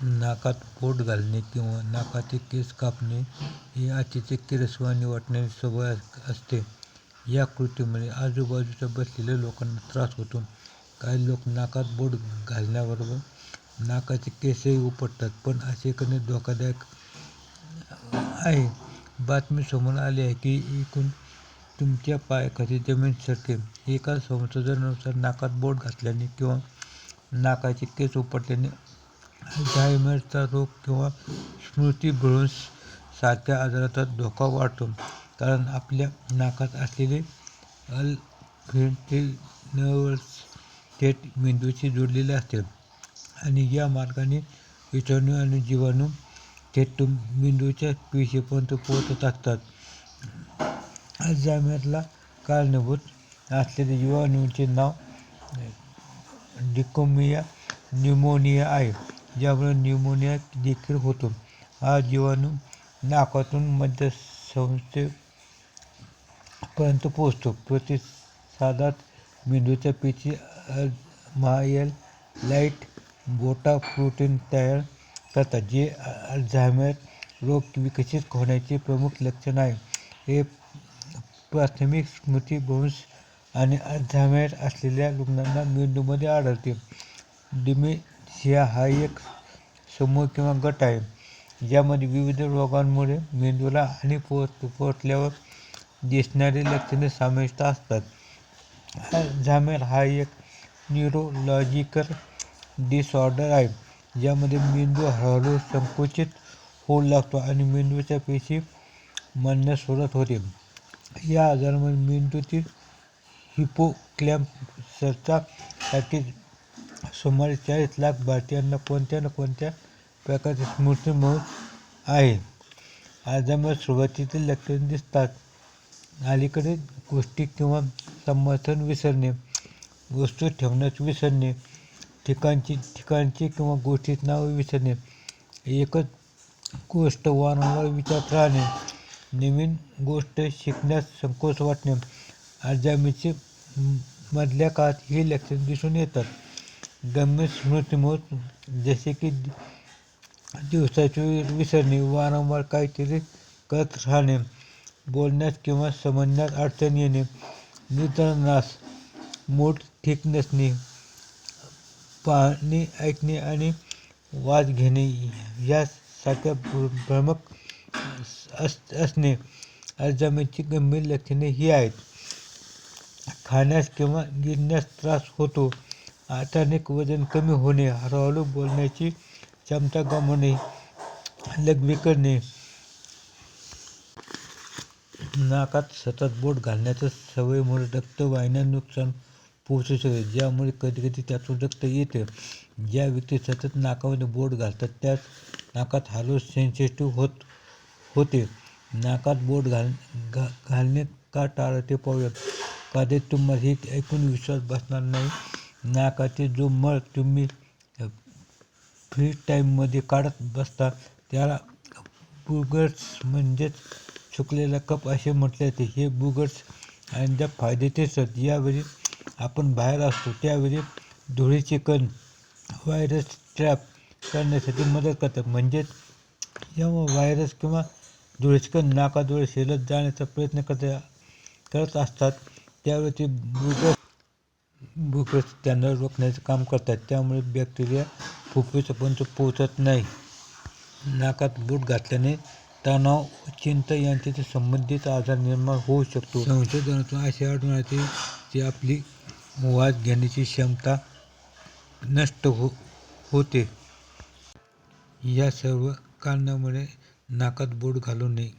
नाकात पोट घालणे किंवा नाकाचे केस कापणे ही अतिशय किरसवाणी वाटणारी सवय असते. या कृतीमुळे आजूबाजूच्या बसलेल्या लोकांना त्रास होतो. काही लोक नाकात बोट घालण्याबरोबर नाकाचे केसही उपटतात, पण असे करणे धोकादायक आहे. बातमी समोर आली आहे की एकूण तुमच्या पायाखाली जमीन सरके एका संशोधनानुसार नाकात बोट घातल्याने किंवा नाकाचे केस उपटल्याने अल्झायमरचा रोग किंवा स्मृतिभ्रंश सारख्या आजाराचा धोका वाढतो. कारण आपल्या नाकात असलेले ऑलफॅक्टरी नर्व्हज थेट मेंदूशी जोडलेले असते आणि या मार्गाने विषाणू आणि जीवाणू थेट मेंदूच्या पेशीपर्यंत पोहोचत असतात. अल्झायमरला कारणीभूत असलेल्या जीवाणूंचे नाव डिकोमिया न्यूमोनिया आहे, ज्यामुळे न्यूमोनिया देखील होतो. हा जीवाणू नाकातून मज्जासंस्थेपर्यंत पोहोचतो. प्रतिसादात मेंदूच्या पेशी लाइट बोटा प्रोटीन तयार करतात, जे अल्झायमर रोग विकसित होण्याचे प्रमुख लक्षण आहे. हे प्राथमिक स्मृती स्मृतिभ्रंश आणि अल्झायमर असलेल्या रुग्णांना मेंदूमध्ये आढळते. डिमे ह्या हा एक समूह किंवा गट आहे, ज्यामध्ये विविध रोगांमुळे मेंदूला हानी पोहोचल्यावर दिसणारी लक्षणे समाविष्ट असतात. झामेर हा एक न्यूरोलॉजिकल डिसऑर्डर आहे, ज्यामध्ये मेंदू हळूहळू संकुचित होऊ लागतो आणि मेंदूच्या पेशी मरण्यास सुरुवात होते. या आजारामध्ये मेंदूतील हिप्पोकॅम्पसच्या साठी सुमारे चाळीस लाख भारतीयांना कोणत्या ना कोणत्या प्रकारचे स्मृतिभ्रंश आहे. आजामुळे सुरुवातीतील लक्षणे दिसतात. अलीकडे गोष्टी किंवा समर्थन विसरणे, वस्तू ठेवण्यास विसरणे, ठिकाणची ठिकाणची किंवा गोष्टीत नावे विसरणे, एकच गोष्ट वारंवार विचारत राहणे, नवीन गोष्ट शिकण्यास संकोच वाटणे. आजामीचे मधल्या काळात ही लक्षणे दिसून येतात. गंभीर स्मृतिभ्रंश जसे की दिवसांची विसरणे, वारंवार काहीतरी करत राहणे, बोलण्यास किंवा समजण्यास अडचण येणे, निद्रानाश, मूड ठीक नसणे, पाहणे, ऐकणे आणि वाद घेणे यासारख्या भ्रामक असणे. अल्झायमरची गंभीर लक्षणे ही आहेत. खाण्यास किंवा गिरण्यास त्रास होतो. अचानक वजन कमी होणे, हळूहळू बोलण्याची क्षमता गमावणे, लघवी करणे. नाकात सतत बोट घालण्याच्या सवयीमुळे रक्तवाहिन्या नुकसान पोहोचू शकते, ज्यामुळे कधीकधी त्यातून रक्त येते. ज्या व्यक्ती सतत नाकामध्ये बोट घालतात त्यास नाकात हळूहळू सेन्सिटिव्ह होते. नाकात बोट घाल घा घालणे का टाळते पाहूया. कदाचित तुम्हाला हे ऐकून विश्वास बसणार नाही, नाकातील जो मळ तुम्ही फ्री टाईममध्ये काढत बसता त्याला बुगर्स म्हणजेच सुकलेला कप असे म्हटले जाते. हे बुगर्स अनेकदा फायद्याचे असतात. ज्यावेळी आपण बाहेर असतो त्यावेळी धुळीचे कण व्हायरस ट्रॅप करण्यासाठी मदत करतात. म्हणजेच जेव्हा व्हायरस किंवा धुळीचे कण नाकाजवळ शेलत जाण्याचा प्रयत्न करत करत असतात, त्यावेळी ते बुगर्स त्यांना रोखण्याचे काम करतात. त्यामुळे बॅक्टेरिया फुफ्फुसापर्यंत पोहोचत नाही. नाकात बूट घातल्याने तणाव चिंता यांच्याशी संबंधित आजार निर्माण होऊ शकतो. संशोधनातून असे आढळून येते की आपली वाद घेण्याची क्षमता नष्ट हो होते. या सर्व कारणामुळे नाकात बोट घालू नये.